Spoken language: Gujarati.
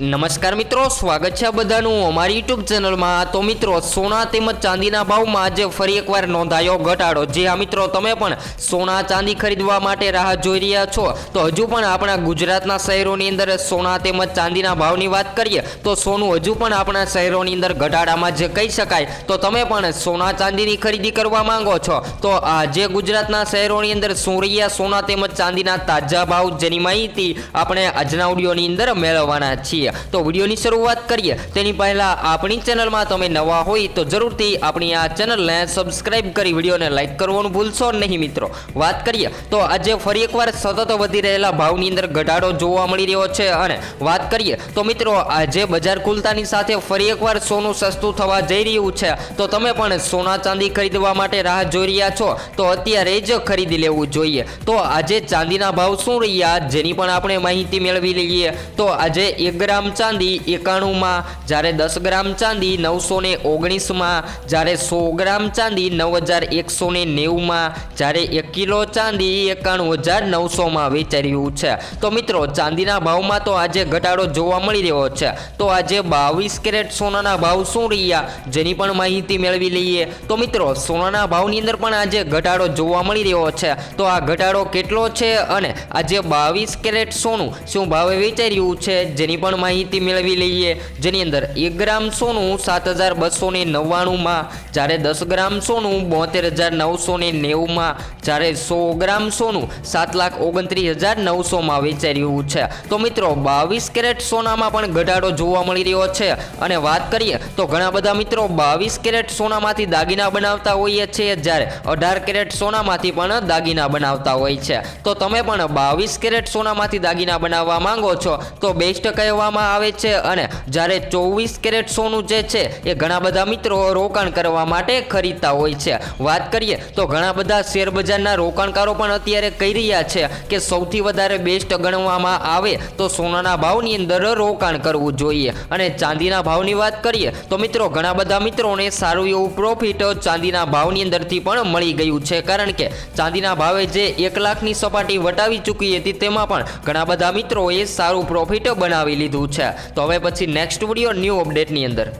નમસ્કાર મિત્રો, સ્વાગત છે બધાનું અમારી યુટ્યુબ ચેનલમાં તો મિત્રો, સોના તેમજ ચાંદીના ભાવમાં આજે ફરી એકવાર નોંધાયો ઘટાડો. જે આ મિત્રો, તમે પણ સોના, ચાંદી ખરીદવા માટે રાહ જોઈ રહ્યા છો. તો હજુ પણ આપણા ગુજરાતના શહેરોની અંદર સોના તેમજ ચાંદીના ભાવની વાત કરીએ, તો સોનું હજુ પણ આપણા શહેરોની અંદર ઘટાડામાં જે કહી શકાય. તો તમે પણ સોના, ચાંદીની ખરીદી કરવા માંગો છો? તો આજે ગુજરાતના શહેરોની અંદર શું સોના તેમજ ચાંદીના તાજા ભાવ જેની માહિતી આપણે આજના ઓડિયોની અંદર મેળવવાના છીએ. તો વિડીયોની શરૂઆત કરીએ. તેની પહેલાં આપણી ચેનલમાં તમે નવા હોય તો જરૂરથી આપણી આ ચેનલને સબસ્ક્રાઈબ કરી વિડીયોને લાઇક કરવાનું ભૂલશો નહીં મિત્રો. વાત કરીએ. તો આજે ફરી એકવાર સતત વધી રહેલા ભાવની અંદર ઘટાડો જોવા મળી રહ્યો છે અને વાત કરીએ. તો મિત્રો, આજે બજાર ખુલતાની સાથે ફરી એકવાર સોનું સસ્તું થવા જઈ રહ્યું છે. તો તમે પણ સોના ચાંદી ખરીદવા માટે રાહ જોઈ રહ્યા છો. તો અત્યારે જ ખરીદી લેવું જોઈએ. તો આજે ચાંદીના ભાવ શું રહ્યા? જેની પણ આપણે માહિતી મેળવી લઈએ. તો આજે એક ગ્રામ ચાંદી એકાણુંમાં, જ્યારે દસ ગ્રામ ચાંદી નવસો ને ઓગણીસમાં, જ્યારે સો ગ્રામ ચાંદી નવ હજાર એકસો ને નેવુંમાં, જ્યારે એક કિલો ચાંદી એકાણું હજાર નવસોમાં વેચાઈ રહ્યું છે. તો મિત્રો, ચાંદીના ભાવમાં તો આજે ઘટાડો જોવા મળી રહ્યો છે. તો આજે બાવીસ કેરેટ સોનાના ભાવ શું રહ્યા, જેની પણ માહિતી મેળવી લઈએ. તો મિત્રો, સોનાના ભાવની અંદર પણ આજે ઘટાડો જોવા મળી રહ્યો છે. તો આ ઘટાડો કેટલો છે અને આજે બાવીસ કેરેટ સોનું શું ભાવે વેચાઈ રહ્યું છે, જેની પણ માહિતી મેળવી લઈએ. જેની અંદર એક ગ્રામ સોનું સાત હજાર બસો ને નવ્વાણુંમાં, જ્યારે દસ ગ્રામ સોનું બોતેર હજાર નવસો ને નેવુંમાં, જ્યારે સો ગ્રામ સોનું સાત લાખ ઓગણત્રીસ હજાર નવસોમાં વેચાઈ રહ્યું છે. તો મિત્રો, બાવીસ કેરેટ સોનામાં પણ ઘટાડો જોવા મળી રહ્યો છે. અને વાત કરીએ તો ઘણા બધા મિત્રો બાવીસ કેરેટ સોનામાંથી દાગીના બનાવતા હોઈએ છીએ, જ્યારે અઢાર કેરેટ સોનામાંથી પણ દાગીના બનાવતા હોય છે. તો તમે પણ બાવીસ કેરેટ સોનામાંથી દાગીના બનાવવા માંગો છો, તો બેસ્ટ કહેવામાં આવે છે અને જ્યારે ચોવીસ કેરેટ સોનું જે છે એ ઘણા બધા મિત્રો રોકાણ કરવા માટે ખરીદતા હોય છે. વાત કરીએ તો ઘણા બધા શેરબજારના રોકાણકારો પણ અત્યારે કહી રહ્યા છે કે સૌથી વધારે બેસ્ટ ગણવામાં આવે તો સોનાના ભાવની અંદર રોકાણ કરવું જોઈએ. અને ચાંદીના ભાવની વાત કરીએ તો મિત્રો ઘણા બધા મિત્રોને સારું એવું પ્રોફિટ ચાંદીના ભાવની અંદરથી પણ મળી ગયું છે. કારણ કે ચાંદીના ભાવે જે એક લાખની સપાટી વટાવી ચૂકી હતી તેમાં પણ ઘણા બધા મિત્રોએ સારું પ્રોફિટ બનાવી લીધું છે. તો હવે પછી નેક્સ્ટ વીડિયો ન્યૂ અપડેટની અંદર.